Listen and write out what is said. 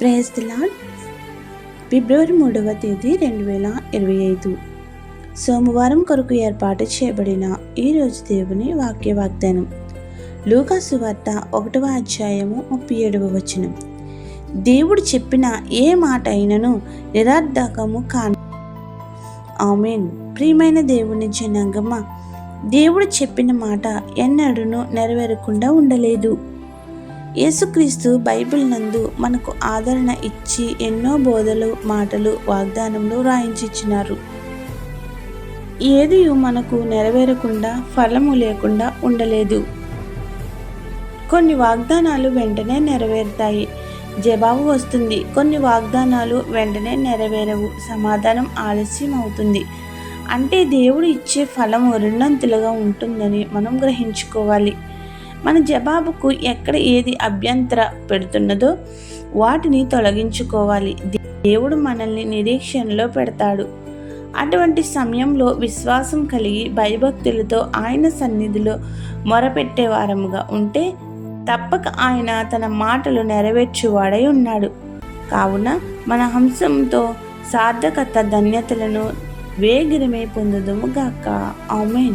Praise lord ఫిబ్రవరి మూడవ తేదీ రెండు వేల ఇరవై ఐదు. సోమవారం కొరకు ఏర్పాటు చేయబడిన ఈరోజు దేవుని వాక్య వాగ్దానం. లూకాసు వార్త ఒకటవ అధ్యాయము ముప్పై ఏడవ వచనం. దేవుడు చెప్పిన ఏ మాట అయినను నిరర్ధకము కాను. ఆమెన్. ప్రియమైన దేవుని జనాంగమ్మ దేవుడు చెప్పిన మాట ఎన్నడూనూ నెరవేరకుండా ఉండలేదు. యేసుక్రీస్తు బైబిల్ నందు మనకు ఆదరణ ఇచ్చి ఎన్నో బోధలు మాటలు వాగ్దానములు రాయించిచ్చినారు. ఏది మనకు నెరవేరకుండా ఫలము లేకుండా ఉండలేదు. కొన్ని వాగ్దానాలు వెంటనే నెరవేరుతాయి. జవాబు వస్తుంది. కొన్ని వాగ్దానాలు వెంటనే నెరవేరవు. సమాధానం ఆలస్యం అవుతుంది అంటే దేవుడు ఇచ్చే ఫలము రెండంతులుగా ఉంటుందని మనం గ్రహించుకోవాలి. మన జవాబుకు ఎక్కడ ఏది అభ్యంతర పెడుతున్నదో వాటిని తొలగించుకోవాలి. దేవుడు మనల్ని నిరీక్షణలో పెడతాడు. అటువంటి సమయంలో విశ్వాసం కలిగి భయభక్తులతో ఆయన సన్నిధిలో మొరపెట్టేవారముగా ఉంటే తప్పక ఆయన తన మాటలు నెరవేర్చువాడై ఉన్నాడు. కావున మన హంసంతో సార్థకత ధన్యతలను వేగిరమే పొందుదుము గాక. ఆమెన్.